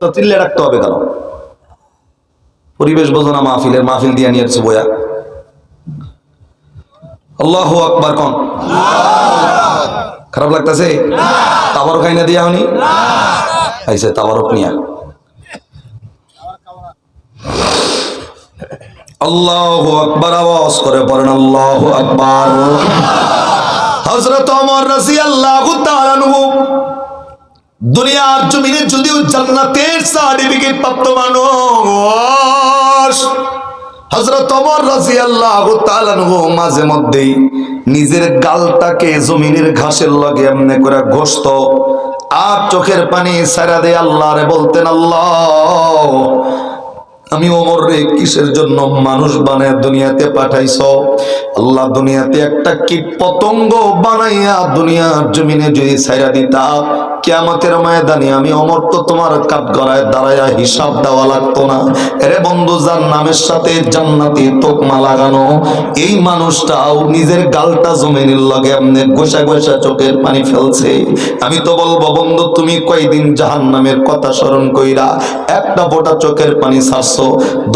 তো রাখতে হবে কেন? পরিবেশ বোঝো না মাহফিলের, মাহফিল দিয়ে নিয়েছে বয়া আল্লাহ আকবার কন? খারাপ লাগতেছে? তাবার খাই না দিয়া হনি? আইসে তাবারক নিয়া। আল্লাহ আকবার, আওয়াজ করে পড়েন, আল্লাহ আকবার। হযরত ওমর রাদিয়াল্লাহু তাআলা আনহু। দুনিয়ার জমিনে যদিও জান্নাতের সার্টিফিকেট প্রাপ্ত মানুষ হজরত অমর রাজি আল্লাহ মাঝে মধ্যেই নিজের গালটাকে জমিনের ঘাসের লগে এমনি করে ঘষত, আর চোখের পানি সারা দে আল্লাহরে বলতেন, আল্লাহ আমি ওমর রে কিসের জন্য মানুষ বানায় দুনিয়াতে পাঠাইছ? আল্লাহ দুনিয়াতে একটা কীট পতঙ্গ বানাইয়া দুনিয়ার জমিনে যদি ছাইরা দিতা, কেয়ামতের ময়দানে আমি অমর তো তোমার কাঠ গড়ায় দাঁড়াইয়া হিসাব দেওয়া লাগতো না। এরে বন্ধু, যার নামের সাথে জান্নাতি তোকমা লাগানো, এই মানুষটাও নিজের গালটা জমিনের লগে এমনি গোসা গোসা চোখের পানি ফেলছে। আমি তো বলব, বন্ধু, তুমি কয়দিন জাহান নামের কথা স্মরণ কইরা একটা ফোঁটা চোখের পানি ছাড়ছো?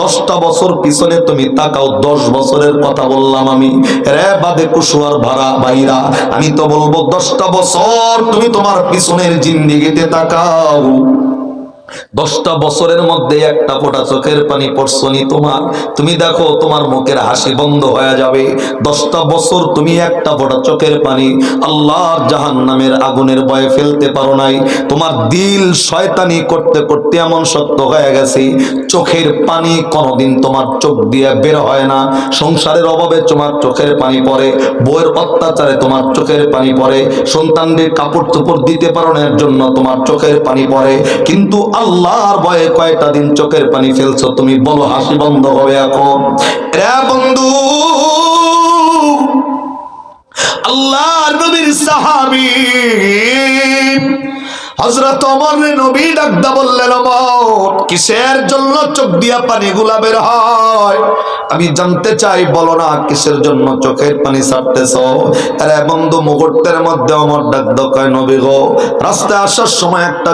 দশটা বছর পিছনে তুমি তাকাও, দশ বছরের কথা বললাম আমি। রে বাদে কুশুয়ার ভাড়া বাইরা আমি তো বলব দশটা বছর তুমি তোমার পিছনের জিন্দিগিতে তাকাও। দশটা বছরের মধ্যে একটা ফোঁটা চোখের পানি পড়ছনি তোমার? তুমি দেখো তোমার মুখের হাসি বন্ধ হয়ে যাবে। দশটা বছর তুমি একটা ফোঁটা চোখের পানি আল্লাহর জাহান নামের আগুনের ভয়ে ফেলতে পারো নাই। তোমার দিল শয়তানি করতে করতে এমন শক্ত হয়ে গেছে, চোখের পানি কোনোদিন তোমার চোখ দিয়ে বের হয় না। সংসারের অভাবে তোমার চোখের পানি পড়ে বইয়ের অত্যাচারে তোমার চোখের পানি পড়ে, সন্তানদের কাপড় চোপড় দিতে পারো না এর জন্য তোমার চোখের পানি পড়ে। কিন্তু আল্লাহর ভয়ে কয়টা দিন চোখের পানি ফেলছো? তুমি বলো, হাসি বন্ধ হবে এখন। বন্ধু, আল্লাহর নবীর সাহাবী ওমর নবী ডাকদা বললেন কিসের জন্য চোখ দিয়া পানি গুলা বের হয়? আমি জানতে চাই, বলো না, কিসের জন্য চোখের পানি ছাড়তেছ? বন্ধু, মুহূর্তের মধ্যে নবী গো, রাস্তায় আসার সময় একটা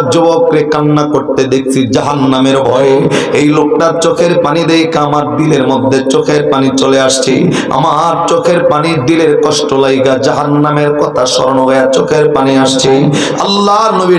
কান্না করতে দেখছি জাহান্নামের ভয়ে। এই লোকটার চোখের পানি দেখে আমার দিলের মধ্যে চোখের পানি চলে আসছে। আমার চোখের পানি দিলের কষ্ট লাইগা জাহান নামের কথা স্মরণ হয়ে চোখের পানি আসছে। আল্লাহর নবী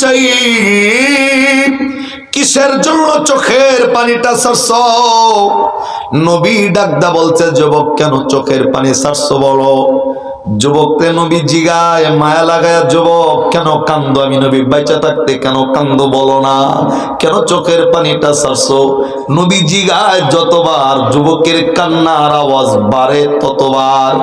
চাই। কিসের জন্য চোখের পানিটা ছাড়ছ নবী ডাকদা বলছে, যুবক, কেন চোখের পানি ছাড়ছ বলো? যুবককে নবী জিগায়, মায়া লাগায়, যুবক, কেন কান্দ? আমি নবী বাইচা থাকতে, কেন কান্দ বলো না? কেন চোখের পানিটা ছাড়ছো? নবী জিগায়, যতবার যুবকের কান্নার আওয়াজ বাড়ে, ততবার।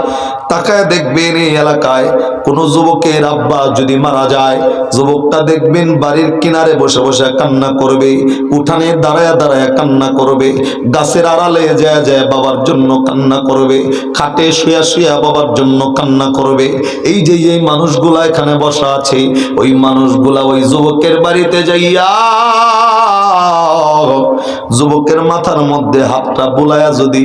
তাকায় দেখবেন এই এলাকায় কোন যুবকের আব্বা যদি মারা যায়, যুবকটা দেখবেন বাড়ির কিনারে বসে বসে কান্না করবে, উঠানে দাঁড়ায় দাঁড়ায় কান্না করবে, গাছের আড়ালে যায় যায় বাবার জন্য কান্না করবে। খাটে শুয়া শুয়া বাবার জন্য কান্না করবে। এই যে এই মানুষগুলা এখানে বসা আছে, ওই মানুষগুলা ওই যুবকের বাড়িতে যাইয়া যুবকের মাথার মধ্যে হাতটা বুলায়া যদি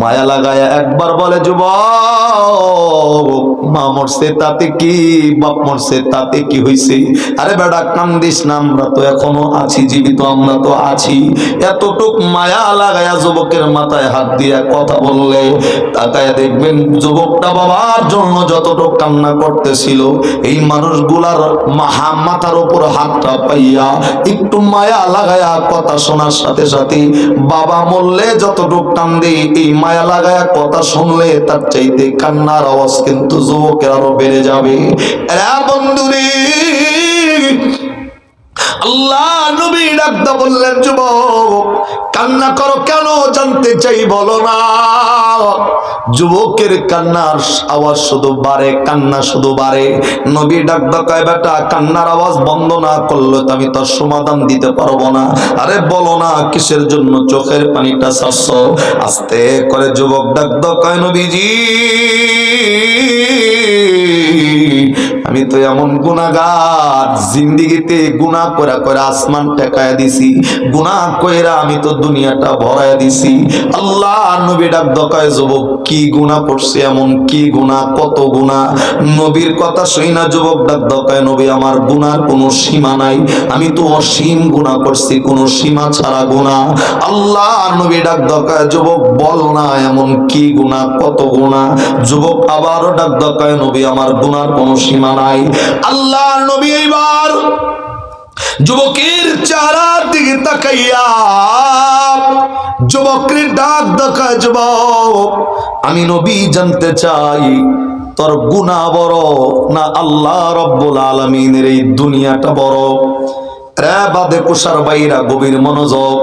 মায়া লাগায়া একবার বলে, যুবক, মা মরছে, তাতে কি? বাপ মরছে, তাতে কি হইছে? আরে বেটা, কান্দিস না, আমরা তো এখনও আছি, জীবিত, আমরা তো আছি। এতটুক মায়া লাগায়া যুবকের মাথায় হাত দিয়া কথা বললে, তাকায় দেখবেন যুবকটা বাবার জন্য যতটুক কান্না করতেছিল, এই মানুষগুলার মাথার উপর হাতটা পাইয়া একটু মায়া লাগায়া কথা শোনার সাথে সাথে। বাবা মরলে যতটুক দিই, এই মায়া লাগায় কথা শুনলে তার চাইতে কান্নার আওয়াজ কিন্তু যুবকের আরও বেড়ে যাবে। বন্ধুরে আল্লাহ নবী ডাকতে বললেন, যুবক, কান্না করো কেন জানতে চাই বলো না। যুবকের কান্নার আওয়াজ শুধু বাড়ে, কান্না শুধু বাড়ে। নবী ডাকতে কয়, বেটা, কান্নার আওয়াজ বন্ধ না করলে তো আমি তোর সমাধান দিতে পারব না। আরে বলো না, কিসের জন্য চোখের পানিটা ছাড়ছ? আস্তে করে যুবক ডাকতে কয়, নবীজি আমি তো এমন গুনাগার জিন্দিগিতে গুনাহ করে করে আসমান টেকায় দিছি। গুনাহ কইরা আমি তো দুনিয়াটা ভরায় দিছি। আল্লাহ নবী ডাক দকায় যুবক, কি গুনাহ করছে এমন? কি গুনাহ? কত গুনাহ? নবীর কথা শুই না, যুবক ডাক দকায় নবী, আমার গুনার কোনো সীমা নাই। আমি তো অসীম গুনাহ করছি, কোনো সীমা ছাড়া গুনাহ। আল্লাহ নবী ডাক দকায় যুবক, বল না এমন কি গুনাহ? কত গুনাহ? যুবক আবারও ডাক দকায় নবী, আমার গুনার কোনো সীমা নাই। আল্লাহ নবী এইবার যুবকের চেহারার দিকে তাকাইয়া যুবকের ডাক দেখা যুবক, আমি নবী জানতে চাই, তোর গুণা বড় না আল্লাহ রব্বুল আলমিনের এই দুনিয়াটা বড়? কুষার গভীর মনোযোগ।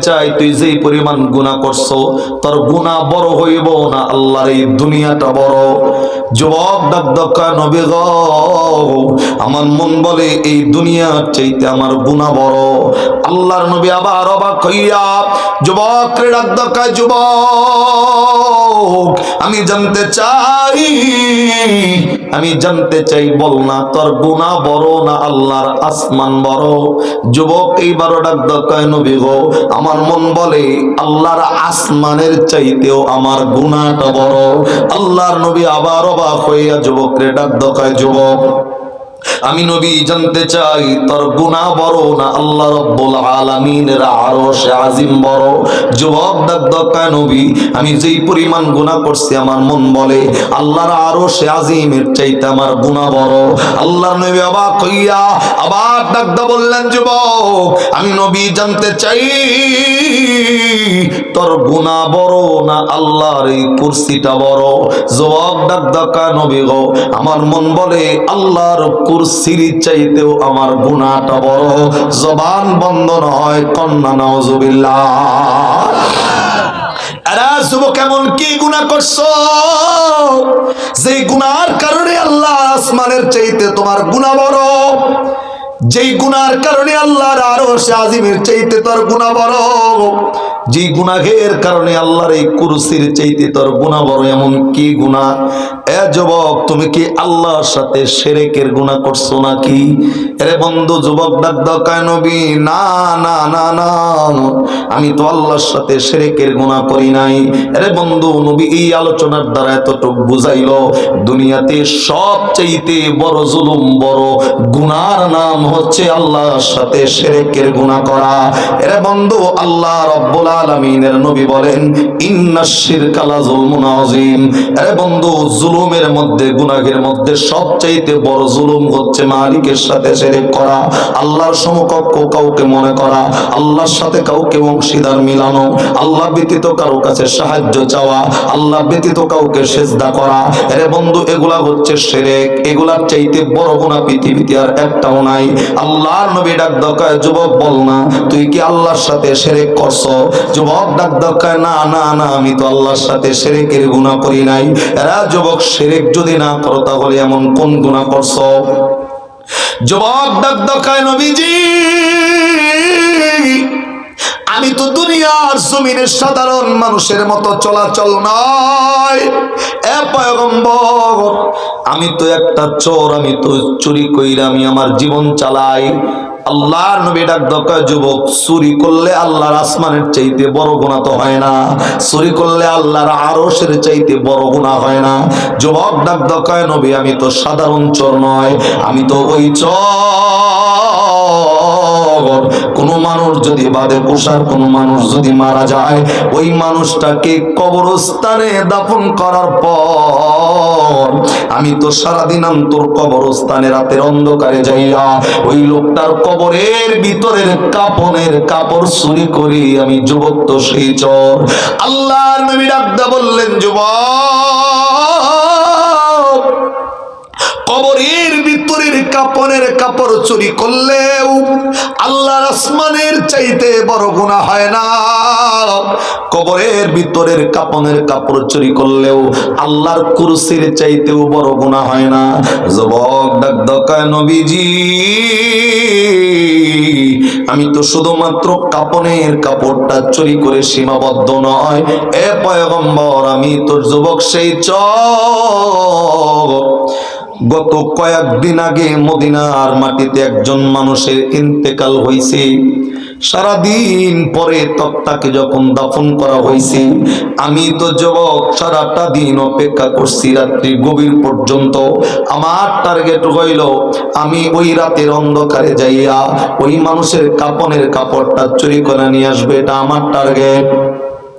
চাই তুই পরিমাণ আমার মন বলে এই দুনিয়ার চাইতে আমার গুণা বড়। আল্লাহর নবী আবার অবাক হইয়া, যুবক রে ডাক যুবক, আমি জানতে চাই, আমি জানতে চাই বল না তোর গুণা বড় না আল্লাহর আসমান বড়? যুবক এইবারও ডাক দকায় নবী গো। আমার মন বলে, আল্লাহর আসমানের চাইতেও আমার গুণাটা বড়। আল্লাহর নবী আবার অবাক হইয়া যুবকরে ডাক দকায় যুবক আমি নবী জানতে চাই, তোর গুণা বড় না আল্লাহ রব্বুল আলামিনের আরশ আজিম বড়? যুবক দকায় নবী, আমি যেই পরিমাণ গুনাহ করছি, আমার মন বলে, আল্লাহর আরশ আজিমের চাইতে আমার গুনাহ বড়। আল্লাহর নবী অবাক হইয়া আবার ডাক দা বললেন, যুবক, আমি নবী জানতে চাই, তোর গুনাহ বড় না আল্লাহর এই কুরসিটা বড়? যুবক দকায় নবী গো, আমার মন বলে, আল্লাহর কুরসির চাইতেও আমার গুণাটা বড়। জবান বন্ধ নয়, কন্যা যুবক কেমন গুনার কারণে আল্লাহ চাইতে তোমার বড়। যেই কারণে আল্লাহর আজিমের চাইতে তোর গুণা বড়। যেই গুনাহের কারণে আল্লাহর এই কুরসির চাইতে তোর গুণা বড় এমন কি গুণা এ যুবক, তুমি কি আল্লাহর সাথে সেরেকের গুণা করছ নাকি? এরে বন্ধু, যুবক ডাক নবী? না না না না আমি তো আল্লাহর সাথে সেরেকের গুণা করি নাই। এরে বন্ধু, নবী এই আলোচনার দ্বারা এতটুকু বুঝাইল, দুনিয়াতে সব চাইতে বড় জুলুম, বড় গুনার নাম হচ্ছে আল্লাহর সাথে সেরেকের গুণা করা। এরে বন্ধু, আল্লাহ রব্বুল আলামিনের নবী বলেন ইন্নাশ শিরকা লা যুলমুন আযীম। এরে বন্ধু, জুলুমের মধ্যে, গুনাহের মধ্যে সবচাইতে বড় জুলুম হচ্ছে মালিকের সাথে শিরক করা, আল্লাহর সমকক্ষ কাউকে মনে করা, আল্লাহর সাথে কাউকে অংশীদার মিলানো, আল্লাহ ব্যতীত কারও কাছে সাহায্য চাওয়া, আল্লাহ ব্যতীত কাউকে সেজদা করা। এরে বন্ধু, এগুলা হচ্ছে শিরক। এগুলার চাইতে বড় গুনাহ পৃথিবীতে আর একটাও নাই। আল্লাহর নবী ডাক দকায় যুবক, বল না, তুই কি আল্লাহর সাথে শিরক করছ? যুবক, ডাক দকায় না না না, আমি তো আল্লাহর সাথে শিরকের গুনাহ করি নাই। এরা যুবক, শিরক যদি না করো, তাহলে এমন কোন গুনাহ করছ? যুবক, ডাক দকায় নবীজি, আমি তো দুনিয়ার জমিনের সাধারণ মানুষের মতো চলাচল নয়। আমি তো একটা চোর, আমি তো চুরি কইরা আমি আমার জীবন চালাই। আল্লাহর নবী ডাক দকা যুবক, চুরি করলে আল্লাহর আসমানের চাইতে বড় গুণা তো হয় না। চুরি করলে আল্লাহর আরশের চাইতে বড় গুণা হয় না। যুবক ডাক দকায় নবী, আমি তো সাধারণ চোর নয়, আমি তো ওই চোর। কোন মানুষ যদি বাদে পোষার কোন মানুষ যদি মারা যায়, ওই মানুষটাকে কবরস্থানে দাফন করার পর আমি তো সারাদিন তোর কবরস্থানে রাতের অন্ধকারে যাইয়া ওই লোকটার কবরের ভিতরের কাপনের কাপড় চুরি করি আমি যুবক তো সেই চর। আল্লাহ নবী ডাকদা বললেন, যুবক! কবরের ভিতরের কাপড়ের কাপড় চুরি করলেও আল্লাহর আসমানের চাইতে বড় গুণা হয় না। কবরের ভিতরের কাপনের কাপড় চুরি করলেও আল্লাহর কুরসির চাইতেও বড় গুণা হয় না। যুবক, ডাক নবীজি, আমি তো শুধুমাত্র কাপনের কাপড়টা চুরি করে সীমাবদ্ধ নয়। এ পয়গম্বর, আমি তোর যুবক সেই চ গত কয়েকদিন আগে মদিনার মাটিতে একজন মানুষের ইন্তেকাল হয়েছে সারাদিন পরে তক্তাকে যখন দাফন করা হয়েছে আমি তো যুবক, সারাটা দিন অপেক্ষা করছি রাত্রি গভীর পর্যন্ত। আমার টার্গেট হইল, আমি ওই রাতের অন্ধকারে যাইয়া ওই মানুষের কাপনের কাপড়টা চুরি করে নিয়ে আসবে, এটা আমার টার্গেট।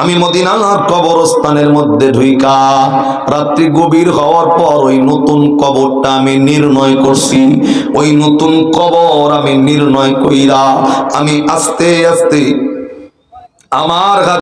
আমি মদিনার কবরস্থানের মধ্যে ঢুইকা রাত্রি গভীর হওয়ার পর ওই নতুন কবরটা আমি নির্ণয় করছি। ওই নতুন কবর আমি নির্ণয় কইরা আমি আস্তে আস্তে আমার